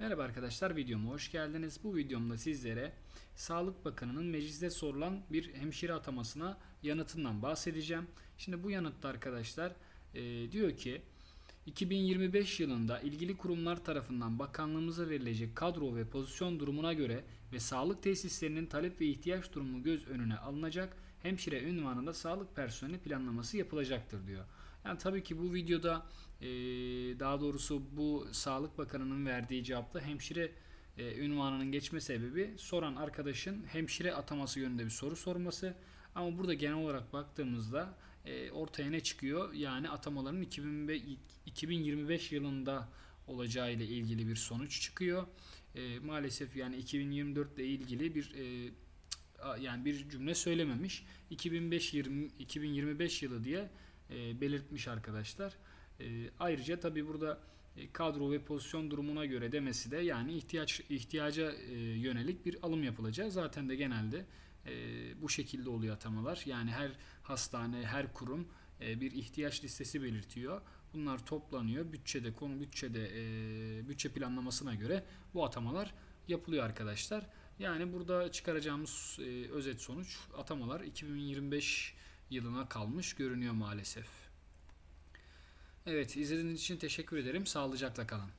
Merhaba arkadaşlar videoma hoş geldiniz. Bu videomda sizlere Sağlık Bakanı'nın mecliste sorulan bir hemşire atamasına yanıtından bahsedeceğim. Şimdi bu yanıtta arkadaşlar e, diyor ki 2025 yılında ilgili kurumlar tarafından bakanlığımıza verilecek kadro ve pozisyon durumuna göre ve sağlık tesislerinin talep ve ihtiyaç durumu göz önüne alınacak hemşire ünvanında sağlık personeli planlaması yapılacaktır diyor. Yani tabii ki bu videoda daha doğrusu bu Sağlık Bakanı'nın verdiği cevapta hemşire ünvanının geçme sebebi soran arkadaşın hemşire ataması yönünde bir soru sorması. Ama burada genel olarak baktığımızda e, ortaya ne çıkıyor? Yani atamaların 2005 2025 yılında olacağı ile ilgili bir sonuç çıkıyor. E, maalesef yani 2024 ile ilgili bir e, yani bir cümle söylememiş. 2005 20 2025 yılı diye belirtmiş arkadaşlar. Ayrıca tabi burada kadro ve pozisyon durumuna göre demesi de yani ihtiyaç ihtiyaca yönelik bir alım yapılacağı zaten de genelde e, bu şekilde oluyor atamalar. Yani her hastane, her kurum e, bir ihtiyaç listesi belirtiyor. Bunlar toplanıyor. Bütçede konu bütçede e, bütçe planlamasına göre bu atamalar yapılıyor arkadaşlar. Yani burada çıkaracağımız e, özet sonuç atamalar 2025 yılına kalmış görünüyor maalesef. Evet izlediğiniz için teşekkür ederim. Sağlıcakla kalın.